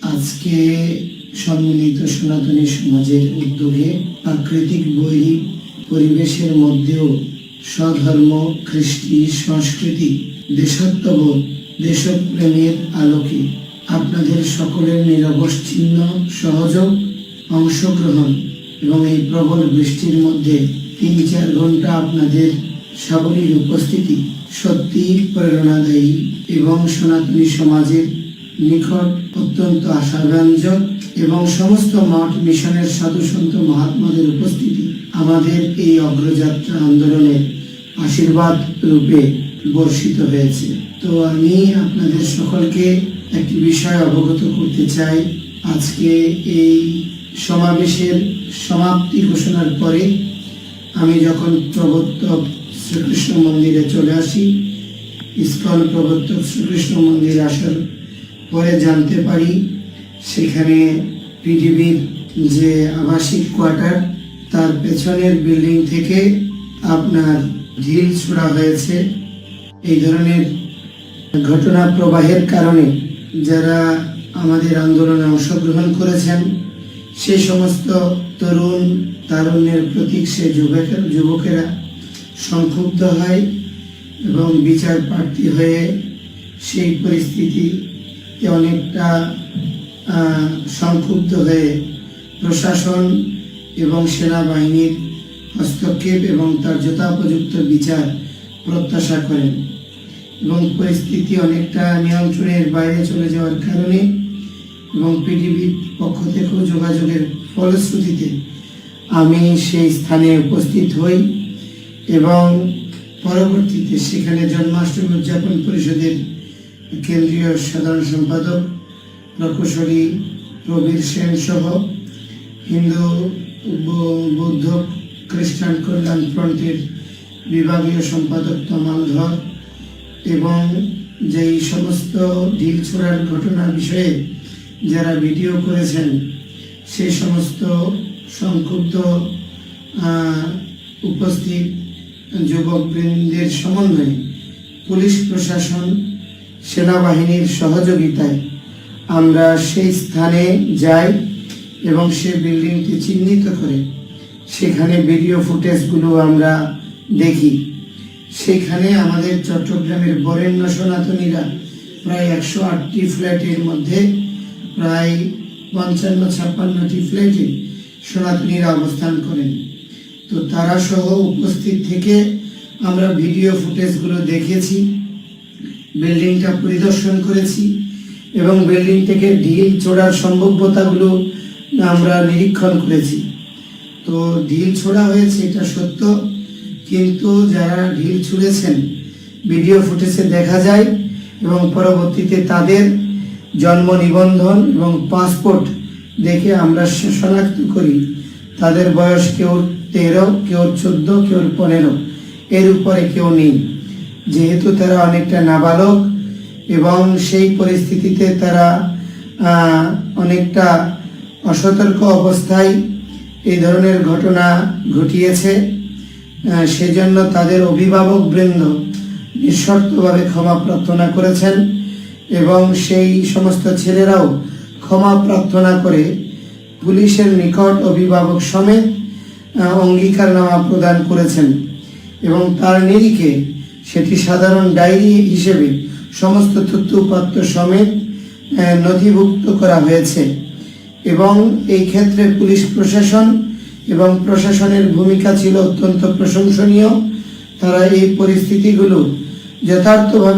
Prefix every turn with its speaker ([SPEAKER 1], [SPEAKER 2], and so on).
[SPEAKER 1] আজকে সম্মিলিত সনাতনী সমাজের উদ্যোগে প্রাকৃতিক বৈরী পরিবেশের মধ্যেও স্বধর্ম খ্রিস্টি সংস্কৃতি, দেশাত্মবোধ, দেশপ্রেমের আলোকে আপনাদের সকলের নিরবচ্ছিন্ন সহযোগ, অংশগ্রহণ এবং এই প্রবল বৃষ্টির মধ্যে তিন চার ঘণ্টা আপনাদের সাবলীর উপস্থিতি সত্যি প্রেরণাদায়ী এবং সনাতনী সমাজের নিকট অত্যন্ত আশাব্যঞ্জক এবং সমস্ত মঠ মিশনের সাধু সন্ত মহাত্মাদের উপস্থিতি আমাদের এই অগ্রযাত্রা আন্দোলনের আশীর্বাদ রূপে বর্ষিত হয়েছে। তো আমি আপনাদের সকলকে একটি বিষয় অবগত করতে চাই। আজকে এই সমাবেশের সমাপ্তি ঘোষণার পরে আমি যখন প্রবর্তক শ্রীকৃষ্ণ মন্দিরে চলে আসি ইস্কন প্রবর্তক শ্রীকৃষ্ণ মন্দিরে আসার পরে জানতে পারি সেখানে পিডিবির যে আবাসিক কোয়ার্টার, তার পেছনের বিল্ডিং থেকে আপনার ঢিল ছোড়া হয়েছে। এই ধরনের ঘটনা প্রবাহের কারণে যারা আমাদের আন্দোলনে অংশগ্রহণ করেছেন, সে সমস্ত তরুণ তারুণ্যের প্রতীক সে যুবকের যুবকেরা সংক্ষুব্ধ হয় এবং বিচার প্রার্থী হয়ে সেই পরিস্থিতিতে অনেকটা সংক্ষুব্ধ হয়ে প্রশাসন এবং সেনাবাহিনীর হস্তক্ষেপ এবং তার যথোপযুক্ত বিচার প্রত্যাশা করেন এবং পরিস্থিতি অনেকটা নিয়ন্ত্রণের বাইরে চলে যাওয়ার কারণে এবং পিডিবির পক্ষ থেকেও যোগাযোগের ফলশ্রুতিতে আমি সেই স্থানে উপস্থিত হই এবং পরবর্তীতে সেখানে জন্মাষ্টমী উদযাপন পরিষদের কেন্দ্রীয় সাধারণ সম্পাদক প্রকৌশলী প্রবীর সেন সহ হিন্দু বৌদ্ধ খ্রিস্টান কল্যাণ ফ্রন্টের বিভাগীয় সম্পাদক তমাল ধর এবং যেই সমস্ত ঢিল ছোড়ার ঘটনা বিষয়ে যারা ভিডিও করেছেন সেই সমস্ত সংক্ষুব্ধ উপস্থিত যুবকবৃন্দের সমন্বয়ে পুলিশ প্রশাসন সেনাবাহিনীর সহযোগিতায় আমরা সেই স্থানে যাই এবং সে বিল্ডিংটি চিহ্নিত করে। সেখানে ভিডিও ফুটেজগুলো আমরা দেখি। সেখানে আমাদের চট্টগ্রামের বরেণ্য সনাতনীরা প্রায় একশো আটটি ফ্ল্যাটের মধ্যে প্রায় পঞ্চান্ন ছাপ্পান্নটি ফ্ল্যাটে সনাতনীরা অবস্থান করেন। তো তারা সহ উপস্থিত থেকে আমরা ভিডিও ফুটেজগুলো দেখেছি। বিল্ডিংটা পরিদর্শন করেছি এবং বিল্ডিং থেকে ঢিল ছোড়ার সম্ভাব্যতাগুলো আমরা নিরীক্ষণ করেছি। তো ঢিল ছোড়া হয়েছে, এটা সত্য, কিন্তু যারা ঢিল ছুঁড়েছেন, ভিডিও ফুটেজে দেখা যায় এবং পরবর্তীতে তাদের জন্ম নিবন্ধন এবং পাসপোর্ট দেখে আমরা শনাক্ত করি। তাদের বয়স কেউ তেরো, কেউ চোদ্দ, কেউ পনেরো, এর উপরে কেউ নেই। যেহেতু তারা অনেকটা নাবালক এবং সেই পরিস্থিতিতে তারা অনেকটা অসতর্ক অবস্থায় এই ধরনের ঘটনা ঘটিয়েছে। সেজন্য তাদের অভিভাবক বৃন্দ নিঃশর্তভাবে ক্ষমা প্রার্থনা করেছেন এবং সেই সমস্ত ছেলেরাও ক্ষমা প্রার্থনা করে পুলিশের নিকট অভিভাবক সমেত অঙ্গীকারনামা প্রদান করেছেন এবং তার নিরিখে সেটি সাধারণ ডায়েরি হিসেবে সমস্ত তথ্য উপাত্ত সমেত নথিভুক্ত করা হয়েছে এবং এই ক্ষেত্রে পুলিশ প্রশাসন এবং প্রশাসনের ভূমিকা ছিল অত্যন্ত প্রশংসনীয়। তারা এই পরিস্থিতিগুলো যথার্থভাবে